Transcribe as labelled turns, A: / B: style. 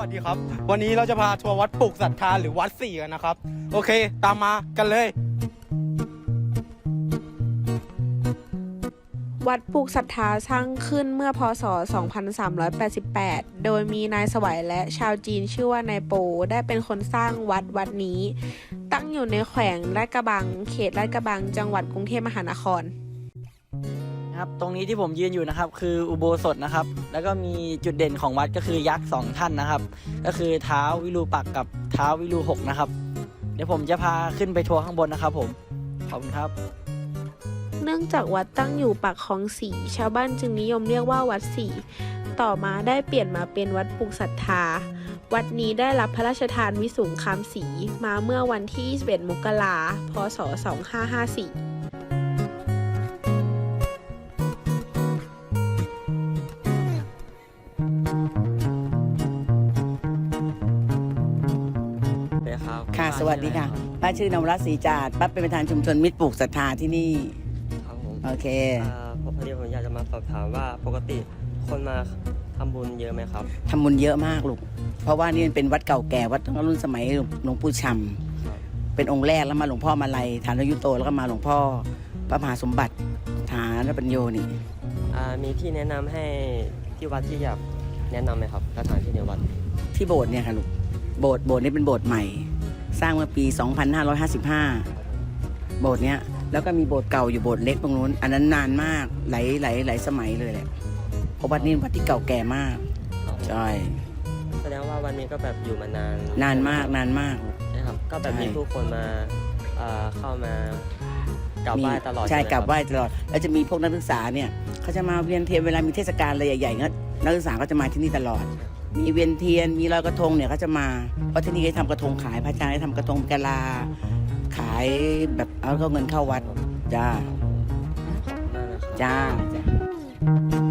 A: วัสดีครับ วันนี้เราจะพาทัวร์วัดปลุกศรัทธาหรือวัดสี่กันนะครับ โอเค ตามมากันเลย
B: วัดปลูกศรัทธาสร้างขึ้นเมื่อพศ 2388 โดยมีนายสวัยและชาวจีนชื่อว่านายโปได้เป็นคนสร้างวัดวัดนี้ ตั้งอยู่ในแขวงลาดกระบัง เขตลาดกระบัง จังหวัดกรุงเทพมหานคร
C: ครับตรงนี้ที่ผมยืนอยู่นะครับ คืออุโบสถนะครับ แล้วก็มีจุดเด่นของวัดก็คือยักษ์สองท่านนะครับ ก็คือเท้าวิรูปักกับเท้าวิรูหกนะครับ เดี๋ยวผมจะพาขึ้นไปทัวร์ข้างบนนะครับ ผมขอบคุณครับ
B: เนื่องจากวัดตั้งอยู่ปากคลองสีชาวบ้านจึงนิยมเรียกว่าวัดสีต่อมาได้เปลี่ยนมาเป็นวัดปลูกศรัทธา วัดนี้ได้รับพระราชทานวิสุงคามสีมาเมื่อวันที่ 21 มกราพศ 2554
D: ครับ
E: ค่ะ สวัสดีค่ะ ป้าชื่อนวรัตน์ศรีจาดป้าเป็นประธานชุมชนมิตรปลูกศรัทธาที่นี่
D: ครับผม
E: โอเค
D: อ่าผมพอดีผมอยากจะมาสอบถามว่าปกติคนมาทำบุญเยอะไหมครับ
E: ทำบุญเยอะมากลูก เพราะว่านี่มันเป็นวัดเก่าแก่วัดตั้งแต่รุ่นสมัยหลวงปู่ช
D: ครับำ
E: เป็นองค์แรกแล้วมาหลวงพ่อมาลัยฐานยุโตแล้วก็มาหลวงพ่อพระมหาสมบัติฐานปัญโยนี่
D: อ่ามีที่แนะนำให้ที่วัดที่อยากแนะนำไหมครับสถานที่ในวัด
E: ที่โบสถ์เนี่ยค่ะลูก โบสถ์โบสถ์นี้เป็นโบสถ์ใหม่ สร้างเมื่อปี 2555 โบสถ์เนี้ยแล้วก็มีโบสถ์เก่าอยู่โบสถ์เล็กตรงนู้น อันนั้นนานมากหลายหลายหลายสมัยเลยแหละเพราะวัดนี้วัดที่เก่าแก่มากใช่
D: แสดงว่าวันนี้ก็แบบอยู่มานาน
E: นานมากนานมาก
D: ใช่ครับก็แบบ
E: ใช่
D: มีผู้คนมาอ่าเข้ามากราบไหว้ตลอด
E: ใช่
D: ไหม
E: กราบไห
D: ค
E: ว้ตลอด แล้วจะมีพวกนักศึกษาเนี่ยเขาจะมาเวียนเทียนเวลามีเทศกาลอะไรใหญ่ๆก็นักศึกษาก็จะมาที่นี่ตลอด มีเวียนเทียนมีลอยกระทงเนี่ยเขาจะมา เพราะที่นี่เขาทำกระทงขายพระอาจารย์ได้ทำกระทงกะลา ขายแบบเอาก็เงินเข้าวัด จ้า
D: ขอบคุณมา
E: จ้าจ้า